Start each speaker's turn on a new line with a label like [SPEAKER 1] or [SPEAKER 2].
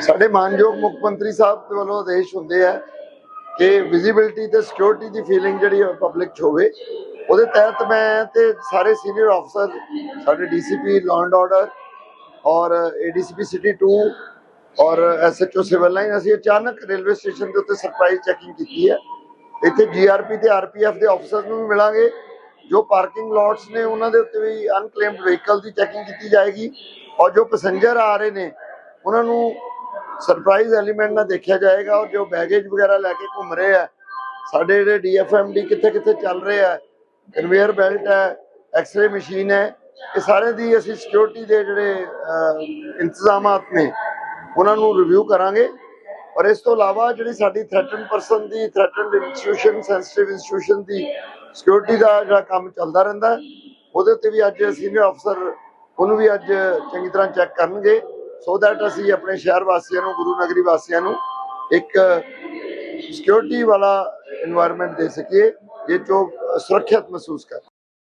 [SPEAKER 1] ਸਾਡੇ ਮਾਨਯੋਗ ਮੁੱਖ ਮੰਤਰੀ ਸਾਹਿਬ ਵੱਲੋਂ ਆਦੇਸ਼ ਹੁੰਦੇ ਆ ਕਿ ਵਿਜ਼ਿਬਿਲਟੀ ਤੇ ਸਿਕਿਉਰਿਟੀ ਦੀ ਫੀਲਿੰਗ ਜਿਹੜੀ ਪਬਲਿਕ 'ਚ ਹੋਵੇ। ਉਹਦੇ ਤਹਿਤ ਮੈਂ ਤੇ ਸਾਰੇ ਸੀਨੀਅਰ ਅਫਸਰ ਸਾਡੇ ਡੀਸੀਪੀ ਲਾਅ ਐਂਡ ਆਰਡਰ ਔਰ ਏਡੀਸੀਪੀ ਸਿਟੀ 2 ਔਰ ਐਸਐਚਓ ਸਿਵਲ ਲਾਈਨ ਅਸੀਂ ਅਚਾਨਕ ਰੇਲਵੇ ਸਟੇਸ਼ਨ ਦੇ ਉੱਤੇ ਸਰਪ੍ਰਾਈਜ਼ ਚੈਕਿੰਗ ਕੀਤੀ ਹੈ। ਇੱਥੇ ਜੀਆਰਪੀ ਤੇ ਆਰਪੀਐਫ ਦੇ ਅਫਸਰ ਨੂੰ ਵੀ ਮਿਲਾਂਗੇ, ਜੋ ਪਾਰਕਿੰਗ ਲੋਟਸ ਨੇ ਉਹਨਾਂ ਦੇ ਉੱਤੇ ਵੀ ਅਨਕਲੇਮਡ ਵਹੀਕਲ ਦੀ ਚੈਕਿੰਗ ਕੀਤੀ ਜਾਏਗੀ ਔਰ ਜੋ ਪੈਸੇਂਜਰ ਆ ਰਹੇ ਨੇ, ਉਹਨਾਂ ਨੂੰ ਸਰਪ੍ਰਾਈਜ਼ ਐਲੀਮੈਂਟ ਨਾਲ ਦੇਖਿਆ ਜਾਏਗਾ ਔਰ ਜੋ ਬੈਗੇਜ ਵਗੈਰਾ ਲੈ ਕੇ ਘੁੰਮ ਰਹੇ ਆ। ਸਾਡੇ ਜਿਹੜੇ ਡੀਐਫਐਮਡੀ ਕਿੱਥੇ ਕਿੱਥੇ ਚੱਲ ਰਹੇ ਆ ਕਨਵੇਅਰ ਬੈਲਟ ਹੈ ਐਕਸਰੇ ਮਸ਼ੀਨ ਹੈ, ਇਹ ਸਾਰੇ ਦੀ ਅਸੀਂ ਸਿਕਿਉਰਿਟੀ ਦੇ ਜਿਹੜੇ ਇੰਤਜ਼ਾਮਾਤ ਨੇ, ਉਹਨਾਂ ਨੂੰ ਰਿਵਿਊ ਕਰਾਂਗੇ। ਔਰ ਇਸ ਤੋਂ ਇਲਾਵਾ ਜਿਹੜੀ ਸਾਡੀ ਥ੍ਰੈਟਨ ਪਰਸਨ ਦੀ ਥ੍ਰੈਟਨਡ ਇੰਸਟੀਟਿਊਸ਼ਨ ਸੈਂਸਿਟਿਵ ਇੰਸਟੀਟਿਊਸ਼ਨ ਦੀ ਸਿਕਿਉਰਿਟੀ ਦਾ ਜਿਹੜਾ ਕੰਮ ਚੱਲਦਾ ਰਹਿੰਦਾ, ਉਹਦੇ ਉੱਤੇ ਵੀ ਅੱਜ ਸੀਨੀਅਰ ਅਫਸਰ ਉਹਨੂੰ ਵੀ ਅੱਜ ਚੰਗੀ ਤਰ੍ਹਾਂ ਚੈੱਕ ਕਰਨਗੇ। ਸੋ ਦੈਟ ਅਸੀਂ ਆਪਣੇ ਸ਼ਹਿਰ ਵਾਸੀਆਂ ਨੂੰ, ਗੁਰੂ ਨਗਰੀ ਵਾਸੀਆਂ ਨੂੰ ਇੱਕ ਸਿਕਿਉਰਿਟੀ ਵਾਲਾ এনवायरमेंट ਦੇ ਸਕੀਏ ਜੇ ਜੋ ਸੁਰੱਖਿਅਤ ਮਹਿਸੂਸ ਕਰ